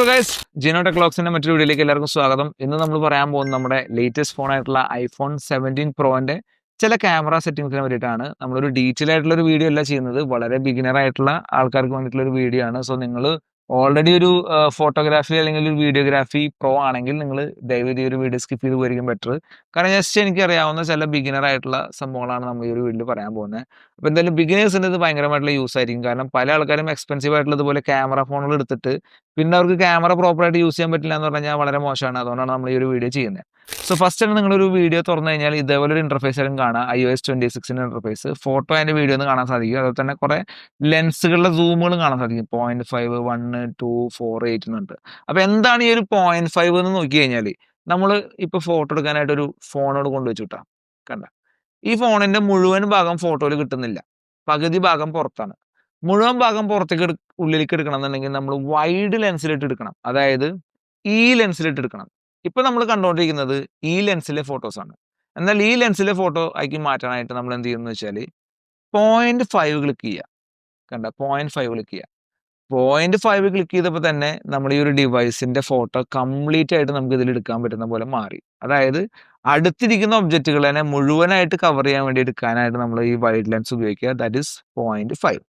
So guys Jino ടെക്ലോക്സിന്റെ മറ്റൊരു വീഡിയോയിലേക്ക് എല്ലാവർക്കും സ്വാഗതം. ഇന്ന് നമ്മൾ പറയാൻ പോകുന്നത് നമ്മുടെ ലേറ്റസ്റ്റ് ഫോൺ ആയിട്ടുള്ള ഐഫോൺ സെവന്റീൻ പ്രോന്റെ ചില ക്യാമറ സെറ്റിംഗ്സിനെ വേണ്ടിയിട്ടാണ് നമ്മളൊരു ഡീറ്റെയിൽ ആയിട്ടുള്ള ഒരു വീഡിയോ അല്ല ചെയ്യുന്നത്. വളരെ ബിഗിനർ ആയിട്ടുള്ള ആൾക്കാർക്ക് വേണ്ടിയിട്ടുള്ള ഒരു വീഡിയോ ആണ്. സോ നിങ്ങൾ ഓൾറെഡി ഒരു ഫോട്ടോഗ്രാഫി അല്ലെങ്കിൽ ഒരു വീഡിയോഗ്രാഫി പ്രോ ആണെങ്കിൽ നിങ്ങൾ ദയവതി ഒരു വീഡിയോ സ്കിപ്പ് ചെയ്ത് പോയിരിക്കും ബെറ്റർ കാരണം ജസ്റ്റ് എനിക്ക് അറിയാവുന്ന ചില ബിഗിനർ ആയിട്ടുള്ള സംഭവങ്ങളാണ് നമ്മൾ ഈ ഒരു വീഡിയോ പറയാൻ പോകുന്നത്. അപ്പോൾ എന്തായാലും ബിഗിനേഴ്സിന്റെ ഇത് ഭയങ്കരമായിട്ടുള്ള യൂസ് ആയിരിക്കും. കാരണം പല ആൾക്കാരും എക്സ്പെൻസീവ് ആയിട്ടുള്ളതുപോലെ ക്യാമറ ഫോണുകൾ എടുത്തിട്ട് പിന്നെ അവർക്ക് ക്യാമറ പ്രോപ്പറായിട്ട് യൂസ് ചെയ്യാൻ പറ്റില്ല എന്ന് പറഞ്ഞാൽ വളരെ മോശമാണ്. അതുകൊണ്ടാണ് നമ്മൾ ഈ ഒരു വീഡിയോ ചെയ്യുന്നത്. സോ ഫസ്റ്റ് തന്നെ നിങ്ങളൊരു വീഡിയോ തുറന്നു കഴിഞ്ഞാൽ ഇതേപോലെ ഒരു ഇന്റർഫേസ് ആയാലും കാണാം. ഐ ഒ എസ് ട്വന്റി സിക്സിന്റെ ഇന്റർഫേസ് ഫോട്ടോ ആൻഡ് വീഡിയോ എന്ന് കാണാൻ സാധിക്കും. അതുപോലെ തന്നെ കുറെ ലെൻസുകളുടെ സൂമുകളും കാണാൻ സാധിക്കും. Point five one two four eight എന്നുണ്ട് അപ്പൊ എന്താണ് ഈ ഒരു പോയിന്റ് ഫൈവ് എന്ന് നോക്കി കഴിഞ്ഞാൽ നമ്മൾ ഇപ്പോൾ ഫോട്ടോ എടുക്കാനായിട്ട് ഒരു ഫോണോട് കൊണ്ടുവച്ചുട്ടാ കണ്ട ഈ ഫോണിന്റെ മുഴുവൻ ഭാഗം ഫോട്ടോയിൽ കിട്ടുന്നില്ല. പകുതി ഭാഗം പുറത്താണ്. മുഴുവൻ ഭാഗം പുറത്തേക്ക് ഉള്ളിലേക്ക് എടുക്കണം എന്നുണ്ടെങ്കിൽ നമ്മൾ വൈഡ് ലെൻസിലിട്ട് എടുക്കണം അതായത് ഈ ലെൻസിലിട്ട് എടുക്കണം ഇപ്പം നമ്മൾ കണ്ടുകൊണ്ടിരിക്കുന്നത് ഈ ലെൻസിലെ ഫോട്ടോസാണ് എന്നാൽ ഈ ലെൻസിലെ ഫോട്ടോ ആക്കി മാറ്റാനായിട്ട് നമ്മൾ എന്ത് ചെയ്യുന്നത് വെച്ചാൽ പോയിന്റ് ഫൈവ് ക്ലിക്ക് ചെയ്യുക. കണ്ട? പോയിന്റ് ഫൈവ് ക്ലിക്ക് ചെയ്യുക. പോയിന്റ് ഫൈവ് ക്ലിക്ക് ചെയ്തപ്പോൾ തന്നെ നമ്മൾ ഈ ഒരു ഡിവൈസിന്റെ ഫോട്ടോ കംപ്ലീറ്റ് ആയിട്ട് നമുക്ക് ഇതിൽ എടുക്കാൻ പറ്റുന്ന പോലെ മാറി. അതായത് അടുത്തിരിക്കുന്ന ഒബ്ജക്റ്റുകൾ തന്നെ മുഴുവനായിട്ട് കവർ ചെയ്യാൻ വേണ്ടി എടുക്കാനായിട്ട് നമ്മൾ ഈ വൈഡ് ലെൻസ് ഉപയോഗിക്കുക. That is point five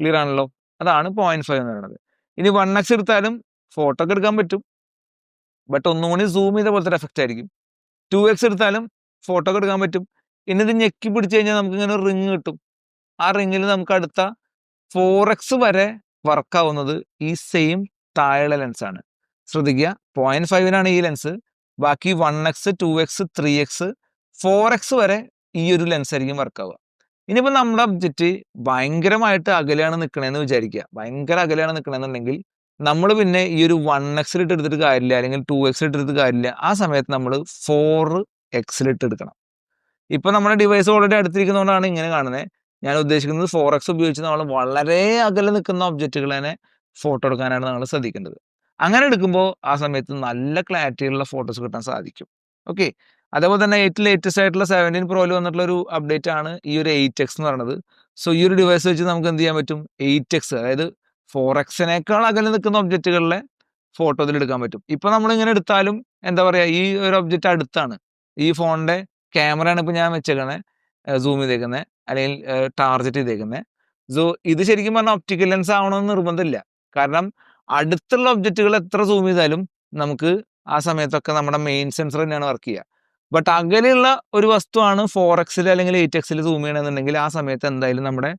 clear ആണല്ലോ? അതാണ് പോയിന്റ് ഫൈവ് എന്ന് പറയുന്നത്. ഇനി വൺ എക്സ് എടുത്താലും ഫോട്ടോ ഒക്കെ എടുക്കാൻ പറ്റും. ബട്ട് ഒന്നും കൂടി സൂം ചെയ്ത പോലത്തെ ഒരു എഫക്റ്റ് ആയിരിക്കും. ടു എക്സ് എടുത്താലും ഫോട്ടോ ഒക്കെ എടുക്കാൻ പറ്റും. ഇനി ഇത് ഞെക്കി പിടിച്ചു കഴിഞ്ഞാൽ നമുക്ക് ഇങ്ങനെ റിങ് കിട്ടും. ആ റിങ്ങിൽ നമുക്ക് അടുത്ത ഫോർ എക്സ് വരെ വർക്കാവുന്നത് ഈ സെയിം താഴെ ആണ്. ശ്രദ്ധിക്കുക. പോയിന്റ് ഫൈവിനാണ് ഈ ലെൻസ് ബാക്കി one X two X three X four X വരെ ഈ ഒരു ലെൻസ് ആയിരിക്കും വർക്ക് ആവുക. ഇനിയിപ്പോൾ നമ്മുടെ ഒബ്ജക്റ്റ് ഭയങ്കരമായിട്ട് അകലെയാണ് നിൽക്കണേന്ന് വിചാരിക്കുക ഭയങ്കര അകലെയാണ് നിൽക്കണമെന്നുണ്ടെങ്കിൽ നമ്മൾ പിന്നെ ഈ ഒരു വൺ എക്സിലിട്ട് എടുത്തിട്ട് കാര്യമില്ല അല്ലെങ്കിൽ ടു എക്സിലിട്ട് എടുത്തിട്ട് കാര്യമില്ല ആ സമയത്ത് നമ്മൾ ഫോർ എക്സിലിട്ട് എടുക്കണം ഇപ്പൊ നമ്മുടെ ഡിവൈസ് ഓൾറെഡി അടുത്തിരിക്കുന്നതുകൊണ്ടാണ് ഇങ്ങനെ കാണുന്നത് ഞാൻ ഉദ്ദേശിക്കുന്നത് ഫോർ എക്സ് ഉപയോഗിച്ച് നമ്മൾ വളരെ അകലെ നിൽക്കുന്ന ഒബ്ജക്റ്റുകളെ ഫോട്ടോ എടുക്കാനാണ് നമ്മൾ ശ്രദ്ധിക്കേണ്ടത്. അങ്ങനെ എടുക്കുമ്പോൾ ആ സമയത്ത് നല്ല ക്ലാരിറ്റിയുള്ള ഫോട്ടോസ് കിട്ടാൻ സാധിക്കും. ഓക്കെ അതേപോലെ തന്നെ ഏറ്റവും ലേറ്റസ്റ്റ് ആയിട്ടുള്ള സെവന്റീൻ പ്രോയിൽ വന്നിട്ടുള്ള ഒരു അപ്ഡേറ്റ് ആണ് ഈ ഒരു എയ്റ്റ് എക്സ് എന്ന് പറയുന്നത്. സോ ഈ ഒരു ഡിവൈസ് വെച്ച് നമുക്ക് എന്ത് ചെയ്യാൻ പറ്റും? എയ്റ്റ് എക്സ് അതായത് ഫോർ എക്സിനേക്കാൾ അകലെ നിൽക്കുന്ന ഒബ്ജക്റ്റുകളിലെ ഫോട്ടോ എടുക്കാൻ പറ്റും. ഇപ്പം നമ്മൾ ഇങ്ങനെ എടുത്താലും എന്താ പറയുക ഈ ഒരു ഒബ്ജക്റ്റ് അടുത്താണ്. ഈ ഫോണിന്റെ ക്യാമറയാണ് ഇപ്പം ഞാൻ വെച്ചേക്കുന്നത് സൂം ചെയ്തേക്കുന്നത് അല്ലെങ്കിൽ ടാർജറ്റ് ചെയ്തേക്കുന്നത് സോ ഇത് ശരിക്കും പറഞ്ഞാൽ ഒപ്റ്റിക്കൽ ലെൻസ് ആവണമെന്ന് നിർബന്ധമില്ല. കാരണം അടുത്തുള്ള ഒബ്ജക്റ്റുകൾ എത്ര സൂം ചെയ്താലും നമുക്ക് ആ സമയത്തൊക്കെ നമ്മുടെ മെയിൻ സെൻസർ തന്നെയാണ് വർക്ക് ചെയ്യുക. ബട്ട് അകലെയുള്ള ഒരു വസ്തുവാണ് ഫോർ എക്സിൽ അല്ലെങ്കിൽ എയ്റ്റ് എക്സിൽ സൂം ചെയ്യണമെന്നുണ്ടെങ്കിൽ ആ സമയത്ത് എന്തായാലും നമ്മുടെ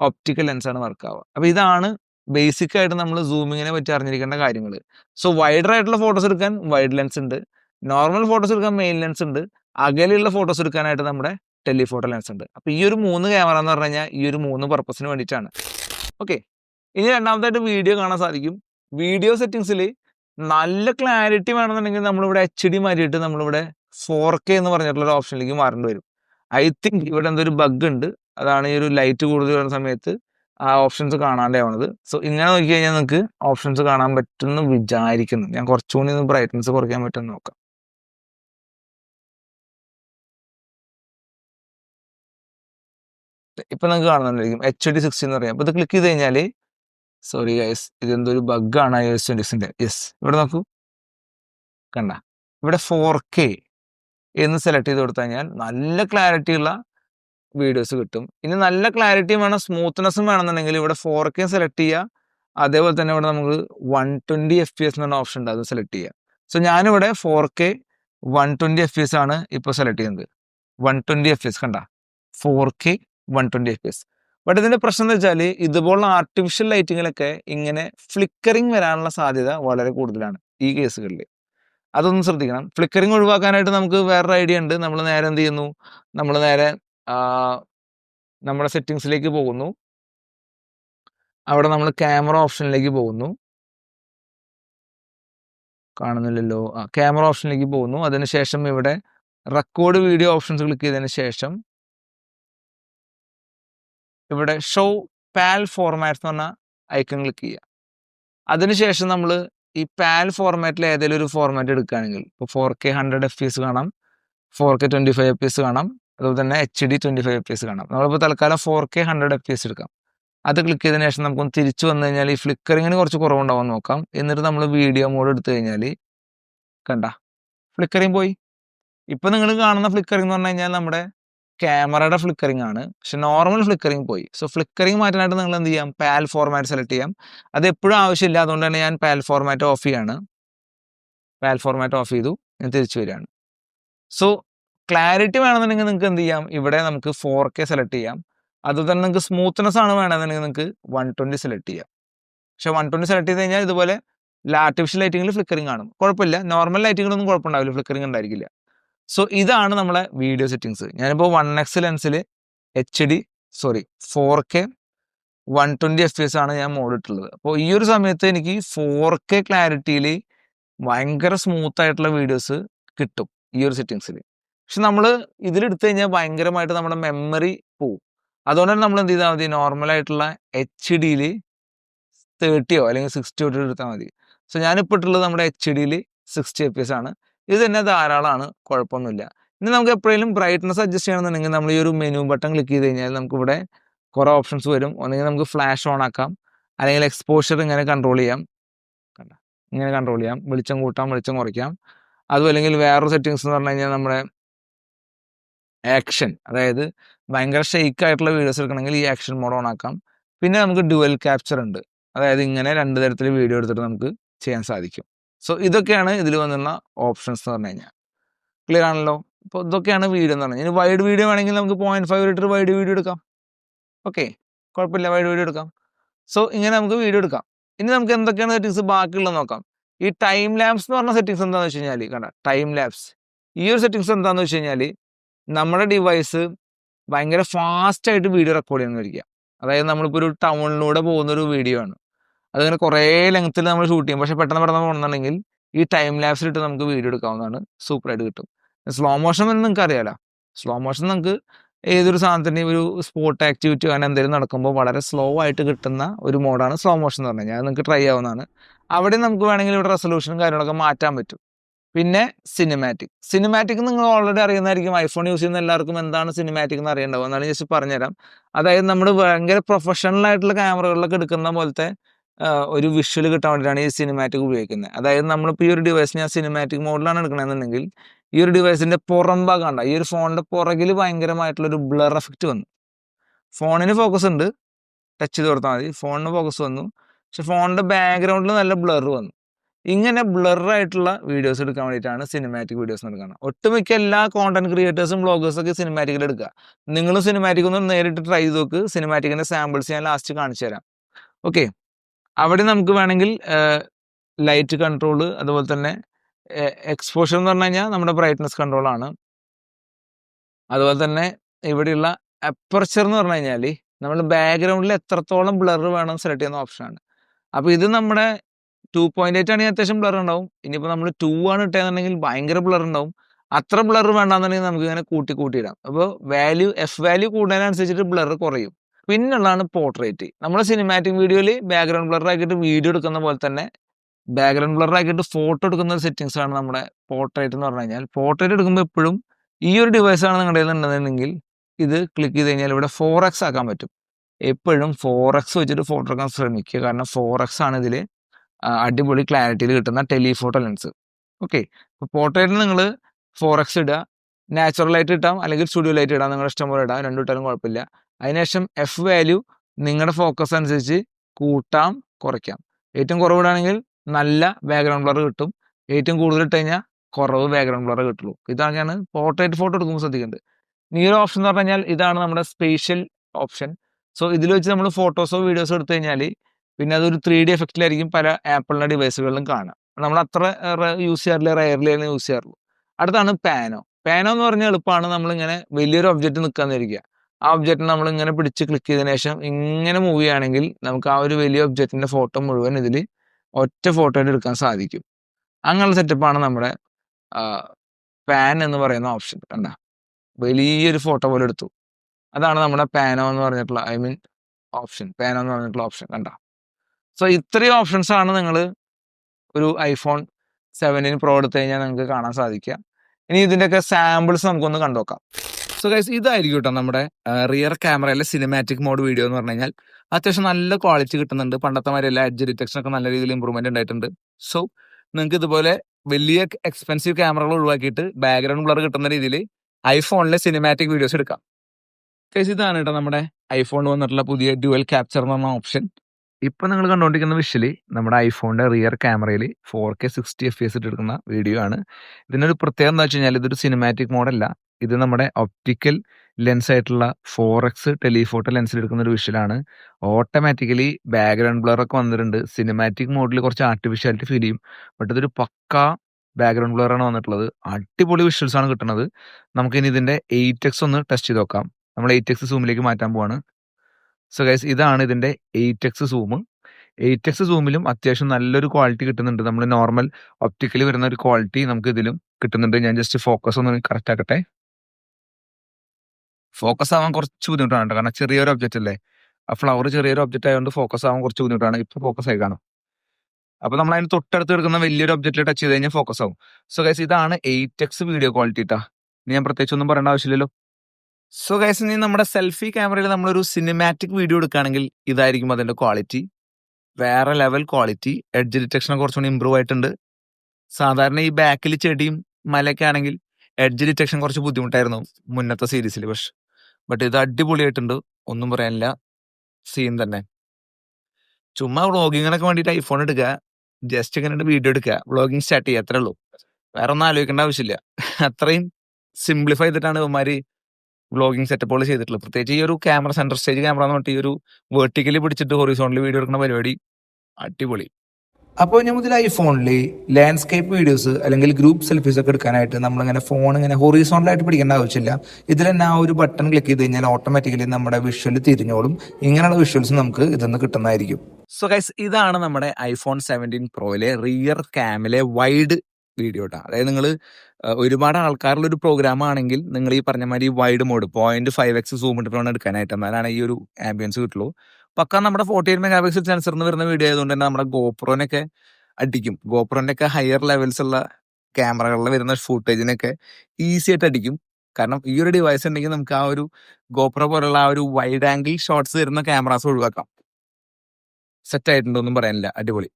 ഒപ്റ്റിക്കൽ ലെൻസാണ് വർക്ക് ആവുക. അപ്പോൾ ഇതാണ് ബേസിക് ആയിട്ട് നമ്മൾ സൂമിങ്ങിനെ പറ്റി അറിഞ്ഞിരിക്കേണ്ട കാര്യങ്ങൾ സോ വൈഡർ ആയിട്ടുള്ള ഫോട്ടോസ് എടുക്കാൻ വൈഡ് ലെൻസ് ഉണ്ട്. നോർമൽ ഫോട്ടോസ് എടുക്കാൻ മെയിൻ ലെൻസ് ഉണ്ട്. അകലെയുള്ള ഫോട്ടോസ് എടുക്കാനായിട്ട് നമ്മുടെ ടെലിഫോട്ടോ ലെൻസ് ഉണ്ട്. അപ്പോൾ ഈ ഒരു മൂന്ന് ക്യാമറ എന്ന് പറഞ്ഞു കഴിഞ്ഞാൽ ഈ ഒരു മൂന്ന് പർപ്പസിന് വേണ്ടിയിട്ടാണ്. ഓക്കെ ഇനി രണ്ടാമതായിട്ട് വീഡിയോ കാണാൻ സാധിക്കും. വീഡിയോ സെറ്റിങ്സിൽ നല്ല ക്ലാരിറ്റി വേണമെന്നുണ്ടെങ്കിൽ നമ്മളിവിടെ എച്ച് ഡി മാറ്റിയിട്ട് നമ്മളിവിടെ ഫോർ കെ എന്ന് പറഞ്ഞിട്ടുള്ള ഒരു ഓപ്ഷനിലേക്ക് മാറേണ്ടി വരും. ഐ തിങ്ക് ഇവിടെ എന്തൊരു ബഗ് ഉണ്ട് അതാണ് ഈ ഒരു ലൈറ്റ് കൂടുതൽ വരുന്ന സമയത്ത് ആ ഓപ്ഷൻസ് കാണാണ്ടാവണത്. സോ ഇങ്ങനെ നോക്കി കഴിഞ്ഞാൽ നിങ്ങൾക്ക് ഓപ്ഷൻസ് കാണാൻ പറ്റുമെന്ന് വിചാരിക്കുന്നു. ഞാൻ കുറച്ചുകൂടി ഒന്ന് ബ്രൈറ്റ്നസ് കുറയ്ക്കാൻ പറ്റുമെന്ന് നോക്കാം. ഇപ്പൊ നിങ്ങൾക്ക് കാണുന്നുണ്ടായിരിക്കും. എച്ച് ഡി സിക്സ്റ്റി എന്ന് പറയാം. അപ്പൊ ഇത് ക്ലിക്ക് ചെയ്ത് കഴിഞ്ഞാൽ സോറി ഗൈസ് ഇതെന്തോ ഒരു ബഗ്ഗാണ് ഐ എസ് ട്വന്റി സിക്സിന്റെ യെസ് ഇവിടെ നോക്കൂ. കണ്ട. ഇവിടെ ഫോർ കെ എന്ന് സെലക്ട് ചെയ്ത് കൊടുത്തു കഴിഞ്ഞാൽ നല്ല ക്ലാരിറ്റി ഉള്ള വീഡിയോസ് കിട്ടും. ഇനി നല്ല ക്ലാരിറ്റിയും വേണം സ്മൂത്ത്നെസ്സും വേണമെന്നുണ്ടെങ്കിൽ ഇവിടെ ഫോർ കെ സെലക്ട് ചെയ്യുക. അതേപോലെ തന്നെ ഇവിടെ നമുക്ക് one twenty F P S എന്ന് ഓപ്ഷൻ ഉണ്ട് അത് സെലക്ട് ചെയ്യുക. സോ ഞാനിവിടെ four K one twenty F P S ആണ് ഇപ്പോൾ സെലക്ട് ചെയ്യുന്നത്. One twenty F P S കണ്ട? Four K one twenty F P S but ഇതിന്റെ പ്രശ്നം എന്ന് വെച്ചാൽ ഇതുപോലുള്ള ആർട്ടിഫിഷ്യൽ ലൈറ്റിങ്ങിലൊക്കെ ഇങ്ങനെ ഫ്ലിക്കറിങ് വരാനുള്ള സാധ്യത വളരെ കൂടുതലാണ് ഈ കേസുകളിൽ അതൊന്നും ശ്രദ്ധിക്കണം. ഫ്ലിക്കറിങ് ഒഴിവാക്കാനായിട്ട് നമുക്ക് വേറൊരു ഐഡിയ ഉണ്ട്. നമ്മൾ നേരെ എന്ത് ചെയ്യുന്നു? നമ്മൾ നേരെ നമ്മുടെ സെറ്റിങ്സിലേക്ക് പോകുന്നു. അവിടെ നമ്മൾ ക്യാമറ ഓപ്ഷനിലേക്ക് പോകുന്നു. കാണുന്നില്ലല്ലോ. ആ ക്യാമറ ഓപ്ഷനിലേക്ക് പോകുന്നു. അതിനുശേഷം ഇവിടെ റെക്കോർഡ് വീഡിയോ ഓപ്ഷൻസ് ക്ലിക്ക് ചെയ്തതിന് ശേഷം ഇവിടെ ഷോ പാൽ ഫോർമാറ്റ് എന്ന് പറഞ്ഞ ഐക്കൺ ക്ലിക്ക് ചെയ്യുക. അതിനുശേഷം നമ്മൾ ഈ പാൽ ഫോർമാറ്റിൽ ഏതെങ്കിലും ഒരു ഫോർമാറ്റ് എടുക്കുകയാണെങ്കിൽ ഇപ്പോൾ four K hundred F P S കാണാം four K twenty five F P S കാണാം അതുപോലെ തന്നെ H D twenty five F P S കാണാം. നമ്മളിപ്പോൾ തൽക്കാലം four K hundred F P S എടുക്കാം. അത് ക്ലിക്ക് ചെയ്തതിന് ശേഷം നമുക്കൊന്ന് തിരിച്ചു വന്നു കഴിഞ്ഞാൽ ഈ ഫ്ലിക്കറിങ്ങിന് കുറച്ച് കുറവുണ്ടാവും നോക്കാം. എന്നിട്ട് നമ്മൾ വീഡിയോ മോഡ് എടുത്തു കഴിഞ്ഞാൽ കണ്ട. ഫ്ലിക്കറിങ് പോയി. ഇപ്പം നിങ്ങൾ കാണുന്ന ഫ്ലിക്കറിങ് എന്ന് പറഞ്ഞു കഴിഞ്ഞാൽ നമ്മുടെ ക്യാമറയുടെ ഫ്ലിക്കറിംഗ് ആണ് പക്ഷെ നോർമൽ ഫ്ലിക്കറിംഗ് പോയി. സോ ഫ്ലിക്കറിംഗ് മാറ്റാനായിട്ട് നിങ്ങൾ എന്ത് ചെയ്യാം? പാൽ ഫോർമാറ്റ് സെലക്ട് ചെയ്യാം. അത് എപ്പോഴും ആവശ്യമില്ല. അതുകൊണ്ട് തന്നെ ഞാൻ പാൽ ഫോർമാറ്റ് ഓഫ് ചെയ്യാണ്. പാൽ ഫോർമാറ്റ് ഓഫ് ചെയ്തു. ഞാൻ തിരിച്ചു വരികയാണ്. സോ ക്ലാരിറ്റി വേണമെന്നുണ്ടെങ്കിൽ നിങ്ങൾക്ക് എന്ത് ചെയ്യാം? ഇവിടെ നമുക്ക് ഫോർ കെ സെലക്ട് ചെയ്യാം. അതുപോലെ തന്നെ നിങ്ങൾക്ക് സ്മൂത്ത്നെസ് ആണ് വേണമെന്നുണ്ടെങ്കിൽ നിങ്ങൾക്ക് വൺ ട്വന്റി സെലക്ട് ചെയ്യാം. പക്ഷെ വൺ ട്വന്റി സെലക്ട് ചെയ്ത് കഴിഞ്ഞാൽ ഇതുപോലെ ആർട്ടിഫിഷ്യൽ ലൈറ്റിങ്ങിൽ ഫ്ലിക്കറിംഗ് കാണും. കുഴപ്പമില്ല. നോർമൽ ലൈറ്റിങ്ങിലൊന്നും കുഴപ്പമുണ്ടാവില്ല. ഫ്ലിക്കറിംഗ് ഉണ്ടായിരിക്കില്ല. സോ ഇതാണ് നമ്മളെ വീഡിയോ സെറ്റിങ്സ് ഞാനിപ്പോൾ one X ലെൻസിൽ H D sorry four K one twenty F S ആണ് ഞാൻ മോഡിട്ടുള്ളത് അപ്പോൾ ഈ ഒരു സമയത്ത് എനിക്ക് ഫോർ കെ ക്ലാരിറ്റിയിൽ ഭയങ്കര സ്മൂത്ത് ആയിട്ടുള്ള വീഡിയോസ് കിട്ടും ഈ ഒരു സെറ്റിങ്സിൽ പക്ഷെ നമ്മൾ ഇതിലെടുത്തു കഴിഞ്ഞാൽ ഭയങ്കരമായിട്ട് നമ്മുടെ മെമ്മറി പോവും. അതുകൊണ്ട് തന്നെ നമ്മൾ എന്ത് ചെയ്താൽ മതി? നോർമലായിട്ടുള്ള എച്ച് ഡിയിൽ തേർട്ടിയോ അല്ലെങ്കിൽ സിക്സ്റ്റിയോ എടുത്താൽ മതി. സോ ഞാനിപ്പോൾ ഇട്ടുള്ളത് നമ്മുടെ എച്ച് ഡിയിൽ സിക്സ്റ്റി എഫ് എസ് ആണ്. ഇത് തന്നെ ധാരാളമാണ് കുഴപ്പമൊന്നുമില്ല. ഇനി നമുക്ക് എപ്പോഴേലും ബ്രൈറ്റ്നസ് അഡ്ജസ്റ്റ് ചെയ്യണമെന്നുണ്ടെങ്കിൽ നമ്മൾ ഈ ഒരു മെനു ബട്ടൺ ക്ലിക്ക് ചെയ്ത് കഴിഞ്ഞാൽ നമുക്കിവിടെ കുറേ ഓപ്ഷൻസ് വരും. ഒന്നെങ്കിൽ നമുക്ക് ഫ്ലാഷ് ഓൺ ആക്കാം. അല്ലെങ്കിൽ എക്സ്പോഷർ ഇങ്ങനെ കൺട്രോൾ ചെയ്യാം. കണ്ട? ഇങ്ങനെ കൺട്രോൾ ചെയ്യാം. വെളിച്ചം കൂട്ടാം വെളിച്ചം കുറയ്ക്കാം. അതും അല്ലെങ്കിൽ വേറൊരു സെറ്റിങ്സ് എന്ന് പറഞ്ഞു കഴിഞ്ഞാൽ നമ്മുടെ ആക്ഷൻ അതായത് ഭയങ്കര ഷെയ്ക്ക് ആയിട്ടുള്ള വീഡിയോസ് എടുക്കണമെങ്കിൽ ഈ ആക്ഷൻ മോഡ് ഓൺ ആക്കാം. പിന്നെ നമുക്ക് ഡുവൽ ക്യാപ്ചർ ഉണ്ട്. അതായത് ഇങ്ങനെ രണ്ട് തരത്തിൽ വീഡിയോ എടുത്തിട്ട് നമുക്ക് ചെയ്യാൻ സാധിക്കും. സോ ഇതൊക്കെയാണ് ഇതിൽ വന്നിരുന്ന ഓപ്ഷൻസ് എന്ന് പറഞ്ഞു കഴിഞ്ഞാൽ ക്ലിയർ ആണല്ലോ? അപ്പോൾ ഇതൊക്കെയാണ് വീഡിയോ എന്ന് പറഞ്ഞാൽ ഇനി വൈഡ് വീഡിയോ വേണമെങ്കിൽ നമുക്ക് point five litre wide video എടുക്കാം. ഓക്കെ കുഴപ്പമില്ല വൈഡ് വീഡിയോ എടുക്കാം. സോ ഇങ്ങനെ നമുക്ക് വീഡിയോ എടുക്കാം. ഇനി നമുക്ക് എന്തൊക്കെയാണ് സെറ്റിങ്സ് ബാക്കിയുള്ളത് നോക്കാം. ഈ ടൈം ലാബ്സ് എന്ന് പറഞ്ഞ സെറ്റിങ്സ് എന്താണെന്ന് വെച്ച് കഴിഞ്ഞാൽ കണ്ട ടൈം ലാബ്സ് ഈ ഒരു സെറ്റിങ്സ് എന്താണെന്ന് വെച്ച് കഴിഞ്ഞാൽ നമ്മുടെ ഡിവൈസ് ഭയങ്കര ഫാസ്റ്റായിട്ട് വീഡിയോ റെക്കോർഡ് ചെയ്യുന്ന വരിക അതായത് നമ്മളിപ്പോൾ ഒരു ടൗണിലൂടെ പോകുന്ന ഒരു വീഡിയോ ആണ്. അതിങ്ങനെ കുറേ ലെങ്ത്തിൽ നമ്മൾ ഷൂട്ട് ചെയ്യും. പക്ഷെ പെട്ടെന്ന് പെട്ടെന്ന് പോകണമെന്നുണ്ടെങ്കിൽ ഈ ടൈം ലാബ്സിലിട്ട് നമുക്ക് വീഡിയോ എടുക്കാവുന്നതാണ് സൂപ്പറായിട്ട് കിട്ടും. സ്ലോ മോഷൻ എന്ന് നിങ്ങൾക്ക് അറിയാലോ. സ്ലോ മോഷൻ നമുക്ക് ഏതൊരു സാധനത്തിന്റെയും ഒരു സ്പോർട്ട് ആക്ടിവിറ്റി അങ്ങനെ എന്തെങ്കിലും നടക്കുമ്പോൾ വളരെ സ്ലോ ആയിട്ട് കിട്ടുന്ന ഒരു മോഡാണ് സ്ലോ മോഷൻ എന്ന് പറഞ്ഞാൽ നിങ്ങൾക്ക് ട്രൈ ആവുന്നതാണ് അവിടെ നമുക്ക് വേണമെങ്കിൽ ഇവിടെ റെസൊല്യൂഷനും കാര്യങ്ങളൊക്കെ മാറ്റാൻ പറ്റും. പിന്നെ സിനിമാറ്റിക് സിനിമാറ്റിക് നിങ്ങൾ ഓൾറെഡി അറിയുന്നതായിരിക്കും. ഐഫോൺ യൂസ് ചെയ്യുന്ന എല്ലാവർക്കും എന്താണ് സിനിമാറ്റിക് എന്ന് അറിയേണ്ടത്? എന്നാലും ജസ്റ്റ് പറഞ്ഞുതരാം. അതായത് നമ്മൾ ഭയങ്കര പ്രൊഫഷണൽ ആയിട്ടുള്ള ക്യാമറകളിലൊക്കെ എടുക്കുന്ന പോലത്തെ ഒരു വിഷ്വൽ കിട്ടാൻ വേണ്ടിയിട്ടാണ് ഈ സിനിമാറ്റിക് ഉപയോഗിക്കുന്നത്. അതായത് നമ്മളിപ്പോൾ ഈ ഒരു ഡിവൈസിന് ആ സിനിമാറ്റിക് മോഡിലാണ് എടുക്കണമെന്നുണ്ടെങ്കിൽ ഈ ഒരു ഡിവൈസിന്റെ പുറം ഭാഗം ഉണ്ടാകും ഈ ഒരു ഫോണിന്റെ പുറകിൽ ഭയങ്കരമായിട്ടുള്ള ഒരു ബ്ലർ എഫക്റ്റ് വന്നു. ഫോണിന് ഫോക്കസ് ഉണ്ട്. ടച്ച് ചെയ്ത് കൊടുത്താൽ മതി. ഫോണിന് ഫോക്കസ് വന്നു. പക്ഷെ ഫോണിന്റെ ബാക്ക്ഗ്രൗണ്ടിൽ നല്ല ബ്ലർ വന്നു. ഇങ്ങനെ ബ്ലറായിട്ടുള്ള വീഡിയോസ് എടുക്കാൻ വേണ്ടിയിട്ടാണ് സിനിമാറ്റിക് വീഡിയോസ് എടുക്കുന്നത്. ഒട്ടുമിക്ക എല്ലാ കോണ്ടന്റ് ക്രിയേറ്റേഴ്സും ബ്ലോഗേഴ്സൊക്കെ സിനിമാറ്റിക്കിൽ എടുക്കുക. നിങ്ങൾ സിനിമാറ്റിക് ഒന്ന് നേരിട്ട് ട്രൈ ചെയ്ത് നോക്ക്. സിനിമാറ്റിക്കിന്റെ സാമ്പിൾസ് ഞാൻ ലാസ്റ്റ് കാണിച്ചു തരാം. ഓക്കെ അവിടെ നമുക്ക് വേണമെങ്കിൽ ലൈറ്റ് കൺട്രോൾ അതുപോലെ തന്നെ എക്സ്പോഷർ എന്ന് പറഞ്ഞു കഴിഞ്ഞാൽ നമ്മുടെ ബ്രൈറ്റ്നസ് കൺട്രോൾ ആണ്. അതുപോലെ തന്നെ ഇവിടെയുള്ള അപ്പർച്ചർ എന്ന് പറഞ്ഞു കഴിഞ്ഞാൽ നമ്മൾ ബാക്ക്ഗ്രൗണ്ടിൽ എത്രത്തോളം ബ്ലർ വേണം സെലക്ട് ചെയ്യുന്ന ഓപ്ഷനാണ് അപ്പോൾ ഇത് നമ്മുടെ ടു പോയിന്റ് എയ്റ്റ് ആണെങ്കിൽ അത്യാവശ്യം ബ്ലർ ഉണ്ടാവും. ഇനിയിപ്പോൾ നമ്മൾ ടു ആണ് ഇട്ടതെന്നുണ്ടെങ്കിൽ ഭയങ്കര ബ്ലർ ഉണ്ടാവും. അത്ര ബ്ലർ വേണ്ടാന്നുണ്ടെങ്കിൽ നമുക്ക് ഇങ്ങനെ കൂട്ടി കൂട്ടിയിടാം അപ്പോൾ വാല്യൂ എഫ് വാല്യൂ കൂടുന്നതിനനുസരിച്ചിട്ട് ബ്ലർ കുറയും. പിന്നുള്ളതാണ് പോർട്രേറ്റ് നമ്മൾ സിനിമാറ്റിക് വീഡിയോയിൽ ബാക്ക്ഗ്രൗണ്ട് ബ്ലർ ആക്കിയിട്ട് വീഡിയോ എടുക്കുന്ന പോലെ തന്നെ ബാക്ക്ഗ്രൗണ്ട് ബ്ലർ ആക്കിയിട്ട് ഫോട്ടോ എടുക്കുന്ന സെറ്റിങ്സ് ആണ് നമ്മുടെ പോർട്രേറ്റ് എന്ന് പറഞ്ഞു കഴിഞ്ഞാൽ. പോർട്രേറ്റ് എടുക്കുമ്പോൾ എപ്പോഴും ഈ ഒരു ഡിവൈസ് ആണ് നിങ്ങളുടെ ഉണ്ടെന്നുണ്ടെങ്കിൽ ഇത് ക്ലിക്ക് ചെയ്ത് കഴിഞ്ഞാൽ ഇവിടെ ഫോർ എക്സ് ആക്കാൻ പറ്റും. എപ്പോഴും ഫോർ എക്സ് വെച്ചിട്ട് ഫോട്ടോ എടുക്കാൻ ശ്രമിക്കുക. കാരണം ഫോർ എക്സ് ആണ് ഇതിൽ അടിപൊളി ക്ലാരിറ്റിയിൽ കിട്ടുന്ന ടെലിഫോട്ടോ ലെൻസ് ഓക്കെ ഇപ്പോൾ പോർട്രേറ്റിൽ നിങ്ങൾ ഫോർ എക്സ് ഇടുക നാച്ചുറൽ ലൈറ്റ് ഇട്ടാം അല്ലെങ്കിൽ സ്റ്റുഡിയോ ലൈറ്റ് ഇടാം നിങ്ങളുടെ ഇഷ്ടം പോലെ ഇടാം. രണ്ടു ഇട്ടാലും കുഴപ്പമില്ല. അതിനുശേഷം എഫ് വാല്യൂ നിങ്ങളുടെ ഫോക്കസ് അനുസരിച്ച് കൂട്ടാം കുറയ്ക്കാം. ഏറ്റവും കുറവിടാണെങ്കിൽ നല്ല ബാക്ക്ഗ്രൗണ്ട് ബ്ലർ കിട്ടും. ഏറ്റവും കൂടുതൽ ഇട്ട് കഴിഞ്ഞാൽ കുറവ് ബാക്ക്ഗ്രൗണ്ട് ബ്ലർ കിട്ടുള്ളൂ. ഇതാണ് പോർട്രേറ്റ് ഫോട്ടോ എടുക്കുമ്പോൾ ശ്രദ്ധിക്കേണ്ടത്. ഈ ഒരു ഓപ്ഷൻ എന്ന് പറഞ്ഞു കഴിഞ്ഞാൽ ഇതാണ് നമ്മുടെ സ്പേഷ്യൽ ഓപ്ഷൻ സോ ഇതിൽ വെച്ച് നമ്മൾ ഫോട്ടോസോ വീഡിയോസോ എടുത്തു കഴിഞ്ഞാൽ പിന്നെ അതൊരു ത്രീ ഡി എഫക്റ്റിലായിരിക്കും പല ആപ്പിളിന്റെ ഡിവൈസുകളിലും കാണാം. നമ്മൾ അത്ര യൂസ് ചെയ്യാറില്ല റയർലി യൂസ് ചെയ്യാറുള്ളൂ. അടുത്താണ് പാനോ പാനോ എന്ന് പറഞ്ഞാൽ എളുപ്പമാണ് നമ്മളിങ്ങനെ വലിയൊരു ഒബ്ജക്റ്റ് നിൽക്കാന്നിരിക്കുക ആ ഒബ്ജക്റ്റ് നമ്മൾ ഇങ്ങനെ പിടിച്ച് ക്ലിക്ക് ചെയ്തതിനു ശേഷം ഇങ്ങനെ മൂവ് ചെയ്യുകയാണെങ്കിൽ നമുക്ക് ആ ഒരു വലിയ ഒബ്ജക്റ്റിന്റെ ഫോട്ടോ മുഴുവൻ ഇതിൽ ഒറ്റ ഫോട്ടോ ആയിട്ട് എടുക്കാൻ സാധിക്കും. അങ്ങനെയുള്ള സെറ്റപ്പാണ് നമ്മുടെ പാൻ എന്ന് പറയുന്ന ഓപ്ഷൻ കണ്ട? വലിയൊരു ഫോട്ടോ പോലെ എടുത്തു. അതാണ് നമ്മുടെ പാനോ എന്ന് പറഞ്ഞിട്ടുള്ള ഐ മീൻ ഓപ്ഷൻ പാനോ എന്ന് പറഞ്ഞിട്ടുള്ള ഓപ്ഷൻ കണ്ട? സോ ഇത്രയും ഓപ്ഷൻസ് ആണ് നിങ്ങൾ ഒരു ഐഫോൺ സെവനിന് പ്രോ എടുത്തു കഴിഞ്ഞാൽ നിങ്ങൾക്ക് കാണാൻ സാധിക്കുക. ഇനി ഇതിന്റെയൊക്കെ സാമ്പിൾസ് നമുക്കൊന്ന് കണ്ടുനോക്കാം. സോ ഗൈസ് ഇതായിരിക്കും കേട്ടോ നമ്മുടെ റിയർ ക്യാമറയിലെ സിനിമാറ്റിക് മോഡ് വീഡിയോ എന്ന് പറഞ്ഞു കഴിഞ്ഞാൽ അത്യാവശ്യം നല്ല ക്വാളിറ്റി കിട്ടുന്നുണ്ട്. പണ്ടത്തെ മാതിരിയല്ല എഡ്ജ് ഡിറ്റക്ഷൻ ഒക്കെ നല്ല രീതിയിൽ ഇമ്പ്രൂവ്മെന്റ് ഉണ്ടായിട്ടുണ്ട്. സോ നിങ്ങൾക്ക് ഇതുപോലെ വലിയ എക്സ്പെൻസീവ് ക്യാമറകൾ ഒഴിവാക്കിയിട്ട് ബാക്ക്ഗ്രൗണ്ട് ബ്ലർ കിട്ടുന്ന രീതിയിൽ ഐഫോണിലെ സിനിമാറ്റിക് വീഡിയോസ് എടുക്കാം. ഗൈസ് ഇതാണ് കേട്ടോ നമ്മുടെ ഐഫോൺ വന്നിട്ടുള്ള പുതിയ ഡ്യുവൽ ക്യാപ്ചർ എന്ന് പറഞ്ഞ ഓപ്ഷൻ ഇപ്പൊ നിങ്ങൾ കണ്ടുകൊണ്ടിരിക്കുന്ന വിഷ്വലി നമ്മുടെ ഐഫോണിന്റെ റിയർ ക്യാമറയിൽ four K sixty F S ഇട്ടെടുക്കുന്ന video ആണ്. ഇതിനൊരു പ്രത്യേകത എന്താ വെച്ച് കഴിഞ്ഞാൽ ഇതൊരു സിനിമാറ്റിക് മോഡല്ല ഇത് നമ്മുടെ ഒപ്റ്റിക്കൽ ലെൻസ് ആയിട്ടുള്ള ഫോർ എക്സ് ടെലിഫോട്ടോ ലെൻസിൽ എടുക്കുന്ന ഒരു വിഷ്വലാണ് ഓട്ടോമാറ്റിക്കലി ബാക്ക്ഗ്രൗണ്ട് ബ്ലർ ഒക്കെ വന്നിട്ടുണ്ട്. സിനിമാറ്റിക് മോഡിൽ കുറച്ച് ആർട്ടിഫിഷ്യാലിറ്റി ഫീൽ ചെയ്യും. ബട്ട് ഇതൊരു പക്ക ബാക്ക്ഗ്രൗണ്ട് ബ്ലർ ആണ് വന്നിട്ടുള്ളത്. അടിപൊളി വിഷ്വൽസ് ആണ് കിട്ടുന്നത്. നമുക്ക് ഇനി ഇതിന്റെ എയ്റ്റ് എക്സ് ഒന്ന് ടെസ്റ്റ് ചെയ്ത് നോക്കാം. നമ്മൾ എയ്റ്റ് എക്സ് സൂമിലേക്ക് മാറ്റാൻ പോവാണ്. സോ ഗൈസ് ഇതാണ് ഇതിന്റെ eight X zoom eight X സൂമിലും അത്യാവശ്യം നല്ലൊരു ക്വാളിറ്റി കിട്ടുന്നുണ്ട്. നമ്മൾ നോർമൽ ഒപ്റ്റിക്കലി വരുന്ന ഒരു ക്വാളിറ്റി നമുക്ക് ഇതിലും കിട്ടുന്നുണ്ട്. ഞാൻ ജസ്റ്റ് ഫോക്കസ് ഒന്ന് കറക്റ്റ് ആക്കട്ടെ. ഫോക്കസ് ആവാൻ കുറച്ച് ബുദ്ധിമുട്ടാണ് കേട്ടോ കാരണം ചെറിയൊരു ഒബ്ജക്റ്റ് അല്ലേ? ആ ഫ്ലവർ ചെറിയൊരു ഒബ്ജക്റ്റ് ആയതുകൊണ്ട് ഫോക്കസ് ആവാൻ കുറച്ച് ബുദ്ധിമുട്ടാണ്. ഇപ്പൊ ഫോക്കസ് ആയി കാണും. അപ്പൊ നമ്മൾ അതിന് തൊട്ടടുത്ത് എടുക്കുന്ന വലിയൊരു ഒബ്ജക്റ്റിൽ ടച്ച് ചെയ്ത് കഴിഞ്ഞാൽ ഫോക്കസ് ആവും. സോ ഗൈസ് ഇതാണ് എയ്റ്റ് എക്സ് വീഡിയോ ക്വാളിറ്റി ഇട്ടാ ഇനി ഞാൻ പ്രത്യേകിച്ച് ഒന്നും പറയേണ്ട ആവശ്യമില്ലല്ലോ. സോ ഗൈസ് ഇനി നമ്മുടെ സെൽഫി ക്യാമറയിൽ നമ്മളൊരു സിനിമാറ്റിക് വീഡിയോ എടുക്കുകയാണെങ്കിൽ ഇതായിരിക്കും അതിന്റെ ക്വാളിറ്റി വേറെ ലെവൽ ക്വാളിറ്റി എഡ്ജ് ഡിറ്റക്ഷൻ കുറച്ചുകൂടി ഇമ്പ്രൂവ് ആയിട്ടുണ്ട്. സാധാരണ ഈ ബാക്കിൽ ചെടിയും മലയൊക്കെ ആണെങ്കിൽ എഡ്ജ് ഡിറ്റക്ഷൻ കുറച്ച് ബുദ്ധിമുട്ടായിരുന്നു മുന്നത്തെ സീരീസിൽ പക്ഷെ ബട്ട് ഇത് അടിപൊളിയായിട്ടുണ്ട്. ഒന്നും പറയാനില്ല. സീൻ തന്നെ. ചുമ്മാ വ്ളോഗിങ്ങിനൊക്കെ വേണ്ടിയിട്ട് ഐഫോൺ എടുക്കുക ജസ്റ്റ് ഇങ്ങനെ വീഡിയോ എടുക്കുക വ്ളോഗിങ് സ്റ്റാർട്ട് ചെയ്യുക അത്രേ ഉള്ളൂ. വേറെ ഒന്നും ആലോചിക്കേണ്ട ആവശ്യമില്ല. അത്രയും സിംപ്ലിഫൈ ചെയ്തിട്ടാണ് ഇവന്മാര് വ്ളോഗിങ് സെറ്റപ്പുകൾ ചെയ്തിട്ടുള്ളത്. പ്രത്യേകിച്ച് ഈ ഒരു ക്യാമറ സെൻട്രൽ സ്റ്റേജ് ക്യാമറ എന്ന് പറഞ്ഞിട്ട് ഈ ഒരു വെർട്ടിക്കലി പിടിച്ചിട്ട് ഹൊറിസോണിൽ വീഡിയോ എടുക്കുന്ന പരിപാടി അടിപൊളി. അപ്പോൾ മുതൽ ഐഫോണിൽ ലാൻഡ്സ്കേപ്പ് വീഡിയോസ് അല്ലെങ്കിൽ ഗ്രൂപ്പ് സെൽഫീസ് ഒക്കെ എടുക്കാനായിട്ട് നമ്മളിങ്ങനെ ഫോൺ ഇങ്ങനെ ഹൊറീസോണലായിട്ട് പിടിക്കേണ്ട ആവശ്യമില്ല. ഇതിൽ തന്നെ ആ ഒരു ബട്ടൺ ക്ലിക്ക് ചെയ്ത് കഴിഞ്ഞാൽ ഓട്ടോമാറ്റിക്കലി നമ്മുടെ വിഷ്വൽ തിരിഞ്ഞോളും. ഇങ്ങനെയുള്ള വിഷ്വൽസ് നമുക്ക് ഇതൊന്ന് കിട്ടുന്നതായിരിക്കും. സോ ഗൈസ് ഇതാണ് നമ്മുടെ ഐഫോൺ സെവന്റീൻ പ്രോയിലെ റിയർ ക്യാമിലെ വൈഡ് വീഡിയോ ഇട്ടാണ് അതായത് നിങ്ങൾ ഒരുപാട് ആൾക്കാരുടെ ഒരു പ്രോഗ്രാം ആണെങ്കിൽ നിങ്ങൾ ഈ പറഞ്ഞ മാതിരി wide mode point five X zoom ഇട്ട് വേണം എടുക്കാനായിട്ട്. എന്നാലാണ് ഈ ഒരു ആംബിയൻസ് കിട്ടുള്ളൂ. പക്ക നമ്മുടെ ഫോർട്ടി എയ്റ്റ് മെഗാ പിക്സൽ സെൻസറിന് വരുന്ന വീഡിയോ ആയതുകൊണ്ട് തന്നെ നമ്മുടെ ഗോപ്രോനൊക്കെ അടിക്കും. ഗോപ്രോന്റെ ഒക്കെ ഹയർ ലെവൽസ് ഉള്ള ക്യാമറകളിൽ വരുന്ന ഫുട്ടേജിനൊക്കെ ഈസി ആയിട്ട് അടിക്കും. കാരണം ഈ ഒരു ഡിവൈസ് ഉണ്ടെങ്കിൽ നമുക്ക് ആ ഒരു ഗോപ്രോ പോലുള്ള ആ ഒരു വൈഡ് ആംഗിൾ ഷോട്ട്സ് വരുന്ന ക്യാമറാസ് ഒഴിവാക്കാം. സെറ്റ് ആയിട്ടുണ്ടോ ഒന്നും പറയാനില്ല. അടിപൊളി.